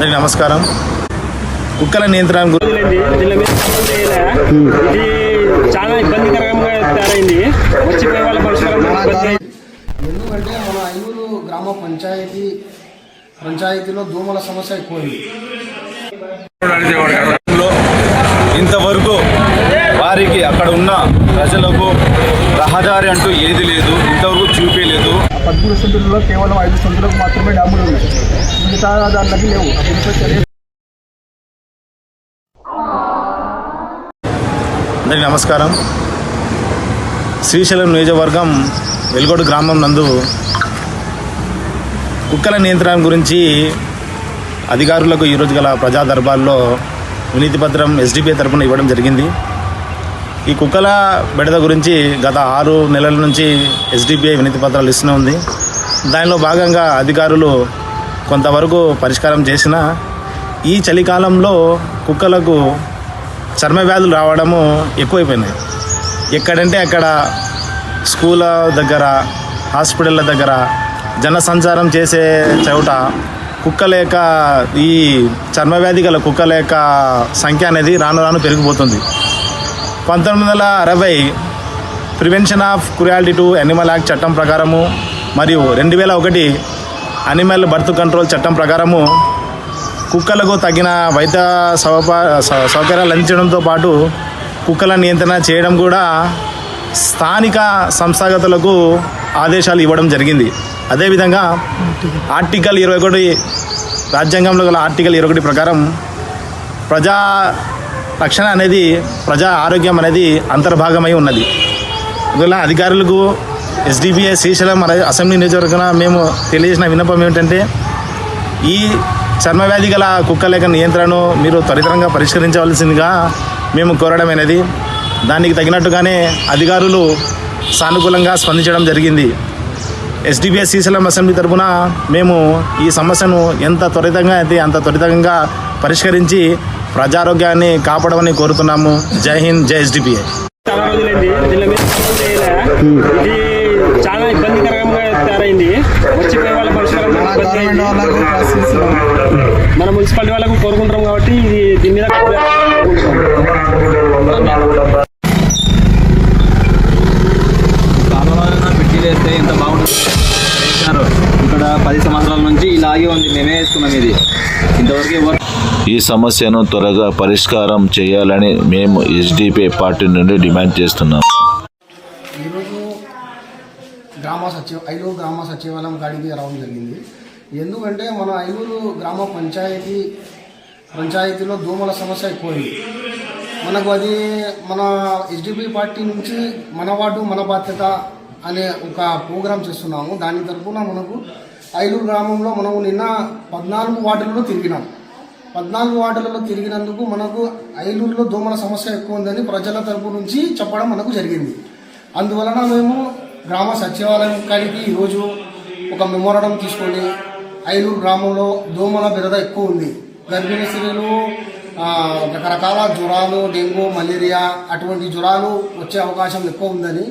అందరికీ నమస్కారం. కుక్కల నియంత్రణ. ఇది చాలా ఇబ్బందికరంగా తయారైంది. వచ్చిపోయే వాళ్ళ పరిష్కారం ఇబ్బంది అయింది. ఎందుకంటే మన ఐనూరు గ్రామ పంచాయతీ పంచాయతీలో దోమల సమస్య ఎక్కువైంది. ఇంతవరకు వారికి అక్కడ ఉన్న ప్రజలకు రహదారి అంటూ ఏది లేదు ఇంతవరకు చూపించలేదు పదమూడు సెంటులలో కేవలం ఐదు సెంటులకు మాత్రమే డ్యాములు ఉన్నాయి. మిగతా లేవు. అందరికీ నమస్కారం. శ్రీశైలం నియోజకవర్గం వెలుగొడు గ్రామం నందు కుక్కల నియంత్రణ గురించి అధికారులకు ఈరోజు గల ప్రజా దర్బార్లో వినీతి పత్రం ఎస్డిపిఐ తరపున ఇవ్వడం జరిగింది. ఈ కుక్కల బెడద గురించి గత ఆరు నెలల నుంచి ఎస్డిపిఐ వినతి పత్రాలు ఇస్తూనే ఉంది. దానిలో భాగంగా అధికారులు కొంతవరకు పరిష్కారం చేసిన ఈ చలికాలంలో కుక్కలకు చర్మ వ్యాధులు రావడము ఎక్కువైపోయినాయి. ఎక్కడంటే అక్కడ స్కూల్ దగ్గర హాస్పిటళ్ళ దగ్గర జనసంచారం చేసే చోట కుక్కల యొక్క ఈ చర్మవ్యాధి గల కుక్కల యొక్క సంఖ్య అనేది రాను రాను పెరిగిపోతుంది. పంతొమ్మిది వందల అరవై prevention of cruelty to animal act చట్టం ప్రకారము మరియు రెండు వేల ఒకటి అనిమల్ బర్త్ కంట్రోల్ చట్టం ప్రకారము కుక్కలకు తగిన వైద్య సౌప సౌకర్యాలు అందించడంతో పాటు కుక్కల నియంత్రణ చేయడం కూడా స్థానిక సంస్థాగతులకు ఆదేశాలు ఇవ్వడం జరిగింది. అదేవిధంగా ఆర్టికల్ ఇరవై ఒకటి రాజ్యాంగంలో గల ఆర్టికల్ ఇరవై ఒకటి ప్రకారం ప్రజా రక్షణ అనేది ప్రజా ఆరోగ్యం అనేది అంతర్భాగమై ఉన్నది. అందువల్ల అధికారులకు ఎస్డిపిఐ శ్రీశైలం అసెంబ్లీ నియోజకవర్గం మేము తెలియజేసిన విన్నపం ఏమిటంటే ఈ చర్మవ్యాధి గల కుక్కల యొక్క నియంత్రణను మీరు త్వరితరంగా పరిష్కరించవలసిందిగా మేము కోరడమైనది. దానికి తగినట్టుగానే అధికారులు సానుకూలంగా స్పందించడం జరిగింది. ఎస్డిపిఐ శ్రీశైలం అసెంబ్లీ తరఫున మేము ఈ సమస్యను ఎంత త్వరితంగా అయితే అంత త్వరితంగా పరిష్కరించి ప్రజారోగ్యాన్ని కాపాడమని కోరుతున్నాము. జై హింద్ జై ఎస్డిపిఐ చాలా ఇబ్బందికరంగా తయారైంది. వచ్చిపోయే వాళ్ళ పరిష్కారం. మన మున్సిపాలిటీ వాళ్ళకు కోరుకుంటాం కాబట్టి ఇది దీని మీద వేస్తే ఎంత బాగుంటుంది. ఇక్కడ పది సంవత్సరాల నుంచి ఇలాగే ఉంది. మేమే వేసుకున్నాం ఇది. ఇంతవరకు ఎవరు ఈ సమస్యను త్వరగా పరిష్కారం చేయాలని మేము ఎస్డిపి పార్టీ నుండి డిమాండ్ చేస్తున్నాం. గ్రామ సచివ ఐలూరు గ్రామ సచివాలయం కాడికి రావడం జరిగింది. ఎందుకంటే మన ఐలూరు గ్రామ పంచాయతీ పంచాయతీలో దోమల సమస్య ఎక్కువైంది. మనకు అది మన ఎస్డిపి పార్టీ నుంచి మన వార్డు మన బాధ్యత అనే ఒక ప్రోగ్రాం చేస్తున్నాము. దాని తరఫున మనకు ఐలూరు గ్రామంలో మనము నిన్న పద్నాలుగు వార్డులలో తిరిగినాం. పద్నాలుగు వార్డులలో తిరిగినందుకు మనకు ఐలూరులో దోమల సమస్య ఎక్కువ ఉందని ప్రజల తరపు నుంచి చెప్పడం మనకు జరిగింది. అందువలన మేము గ్రామ సచివాలయం కాడికి ఈరోజు ఒక మెమోరాండం తీసుకొని ఐలూరు గ్రామంలో దోమల బెరద ఎక్కువ ఉంది. గర్భిణీ స్త్రీలు రకరకాల జ్వరాలు డెంగ్యూ మలేరియా అటువంటి జ్వరాలు వచ్చే అవకాశం ఎక్కువ ఉందని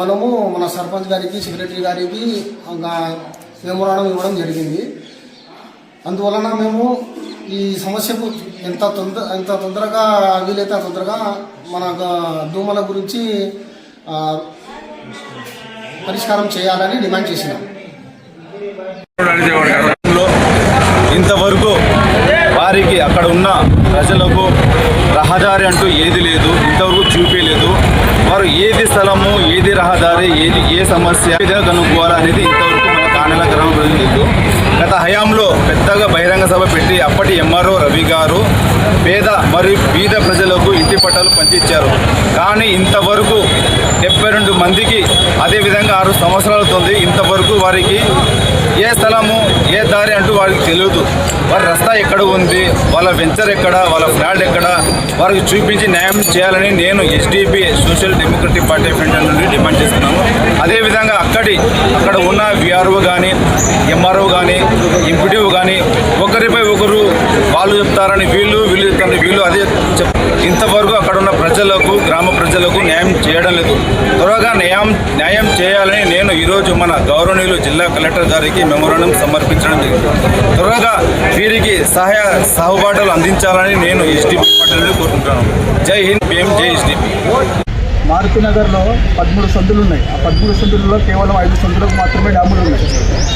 మనము మన సర్పంచ్ గారికి సెక్రటరీ గారికి ఒక మెమోరాండం ఇవ్వడం జరిగింది. అందువలన మేము ఈ సమస్యకు ఎంత తొందర ఎంత తొందరగా వీలైతే తొందరగా మన దోమల గురించి పరిష్కారం చేయాలని డిమాండ్ చేసినాం. ఇంతవరకు వారికి అక్కడ ఉన్న ప్రజలకు రహదారి అంటూ ఏది లేదు ఇంతవరకు చూపించలేదు వారు ఏది స్థలము ఏది రహదారి ఏది ఏ సమస్య విధంగా కనుక్కోవాలి అనేది ఇంతవరకు మన కానెల గ్రామ ప్రజలు లేదు. గత హయాంలో పెద్దగా బహిరంగ సభ పెట్టి అప్పటి ఎంఆర్ఓ రవి గారు పేద మరియు బీద ప్రజలకు ఇంటి పట్టాలు పంచిచ్చారు. కానీ ఇంతవరకు డెబ్బై రెండు మందికి అదేవిధంగా ఆరు సంవత్సరాలవుతుంది ఇంతవరకు వారికి ఏ స్థలము ఏ దారి అంటూ వారికి తెలియదు. వారి రస్తా ఎక్కడ ఉంది? వాళ్ళ వెంచర్ ఎక్కడ? వాళ్ళ ఫ్లాట్ ఎక్కడ? వారికి చూపించి న్యాయం చేయాలని నేను SDP social democratic party of India నుండి డిమాండ్ చేస్తున్నాను. అదేవిధంగా అక్కడి అక్కడ ఉన్న విఆర్ఓ కానీ ఎంఆర్ఓ కానీ ఎంపీడీఓ కానీ ఒకరిపై ఒకరు వాళ్ళు చెప్తారని వీళ్ళు వీళ్ళు చెప్తారని వీళ్ళు అదే ఇంతవరకు అక్కడ ఉన్న ప్రజలకు గ్రామ ప్రజలకు న్యాయం చేయడం లేదు త్వరగా న్యాయం న్యాయం చేయాలని నేను ఈరోజు మన గౌరవనీయులు జిల్లా కలెక్టర్ గారికి మెమోరాండం సమర్పించడం జరిగింది. త్వరగా వీరికి సహాయ సహబాటలు అందించాలని నేను ఎస్డిపి పార్టీ కోరుకుంటున్నాను. జై హింద్ పిఎం జై ఎస్డిపి మారుతి నగర్లో పదమూడు సందులు ఉన్నాయి ఆ పదమూడు సందులలో కేవలం ఐదు సందులకు మాత్రమే డ్యాములు ఉన్నాయి.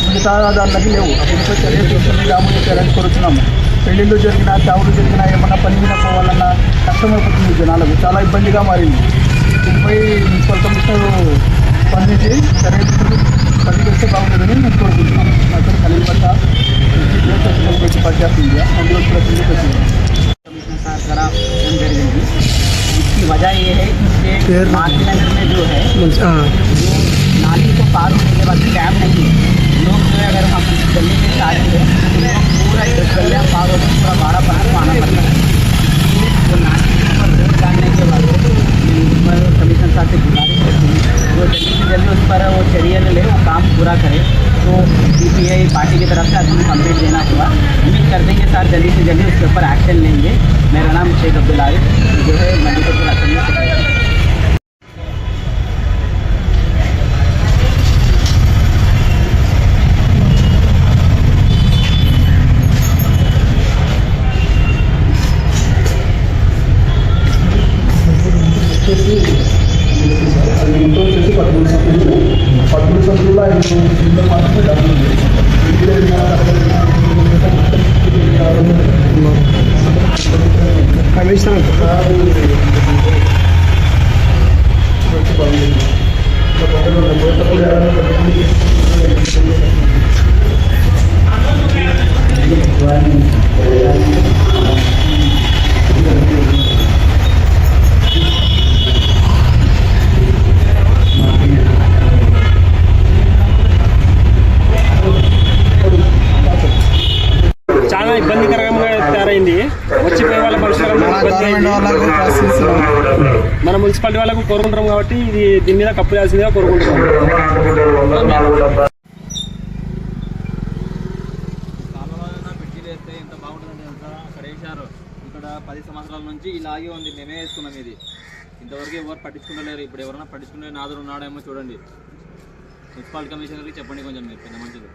మిగతా దానికి లేవు. దీనిపై చర్య తీసుకుని డ్యాములు చేయాలని కోరుతున్నాము పెళ్ళిళ్ళు జరిగినా చావులు జరిగినా ఏమన్నా పని మీద పోవాలన్నా కష్టమైపోతుంది జనాలకు. చాలా ఇబ్బందిగా మారింది. దీనిపై మున్సిపల్ కమిషనర్ पंडित जी सगळे पलीकडचे गावकडे नंतर मात्र खालील पत्ता वजह ये है कि मार्ग में जो है नाली को पार होने के बाद नहीं है लोग जो अगर हम गली से स्टार्ट करें तो पूरा गलियाँ पार होकर पाना पड़ता है। मेरा नाम शेख अब्दुल आरिफ जो है मधुपुर असेंबली से। మొత్తం వచ్చేసి పదమూడు చాలా ఇబ్బందికరంగా తయారైంది. వచ్చిపోయే వాళ్ళ. మన మున్సిపాలిటీ వాళ్ళకు కోరుకుంటున్నాం కాబట్టి ఇది దీని మీద కప్పు చేయాల్సిందిగా కోరుకుంటున్నాం. పది సంవత్సరాల నుంచి ఇలాగే ఉంది. మేమే వేసుకున్నాం ఇది. ఇంతవరకు ఎవరు పట్టించుకుంటలేరు. ఇప్పుడు ఎవరైనా పట్టించుకునే నాదుడు ఉన్నాడేమో చూడండి. మున్సిపాలిటీ కమిషనర్కి చెప్పండి కొంచెం మీరు. పెద్ద మంచిది